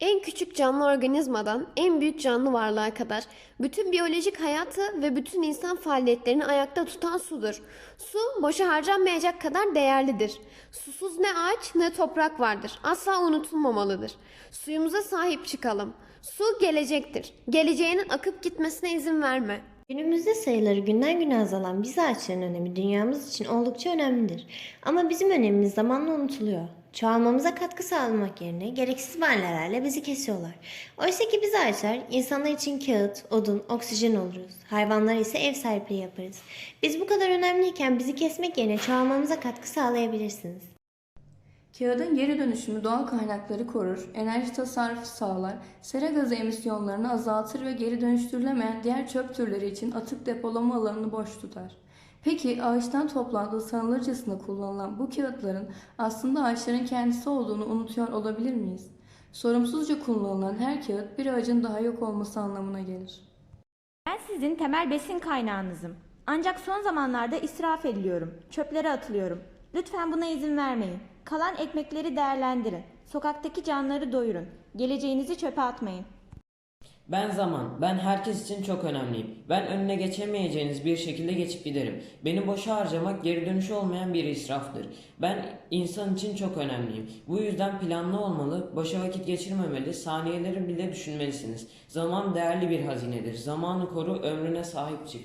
En küçük canlı organizmadan en büyük canlı varlığa kadar bütün biyolojik hayatı ve bütün insan faaliyetlerini ayakta tutan sudur. Su boşa harcanmayacak kadar değerlidir. Susuz ne ağaç ne toprak vardır. Asla unutulmamalıdır. Suyumuza sahip çıkalım. Su gelecektir. Geleceğinin akıp gitmesine izin verme. Günümüzde sayıları günden güne azalan biz ağaçların önemi dünyamız için oldukça önemlidir. Ama bizim önemimiz zamanla unutuluyor. Çoğalmamıza katkı sağlamak yerine gereksiz bahanelerle bizi kesiyorlar. Oysa ki biz ağaçlar insanlar için kağıt, odun, oksijen oluruz. Hayvanlar ise ev sahipliği yaparız. Biz bu kadar önemliyken bizi kesmek yerine çoğalmamıza katkı sağlayabilirsiniz. Kağıdın geri dönüşümü doğal kaynakları korur, enerji tasarrufu sağlar, sera gazı emisyonlarını azaltır ve geri dönüştürülemeyen diğer çöp türleri için atık depolama alanını boş tutar. Peki ağaçtan toplandığı sanılırcasına kullanılan bu kağıtların aslında ağaçların kendisi olduğunu unutuyor olabilir miyiz? Sorumsuzca kullanılan her kağıt bir ağacın daha yok olması anlamına gelir. Ben sizin temel besin kaynağınızım. Ancak son zamanlarda israf ediliyorum. Çöplere atılıyorum. Lütfen buna izin vermeyin. Kalan ekmekleri değerlendirin. Sokaktaki canları doyurun. Geleceğinizi çöpe atmayın. Ben zaman, ben herkes için çok önemliyim. Ben önüne geçemeyeceğiniz bir şekilde geçip giderim. Beni boşa harcamak geri dönüşü olmayan bir israftır. Ben insan için çok önemliyim. Bu yüzden planlı olmalı, boşa vakit geçirmemeli, saniyeleri bile düşünmelisiniz. Zaman değerli bir hazinedir. Zamanı koru, ömrüne sahip çık.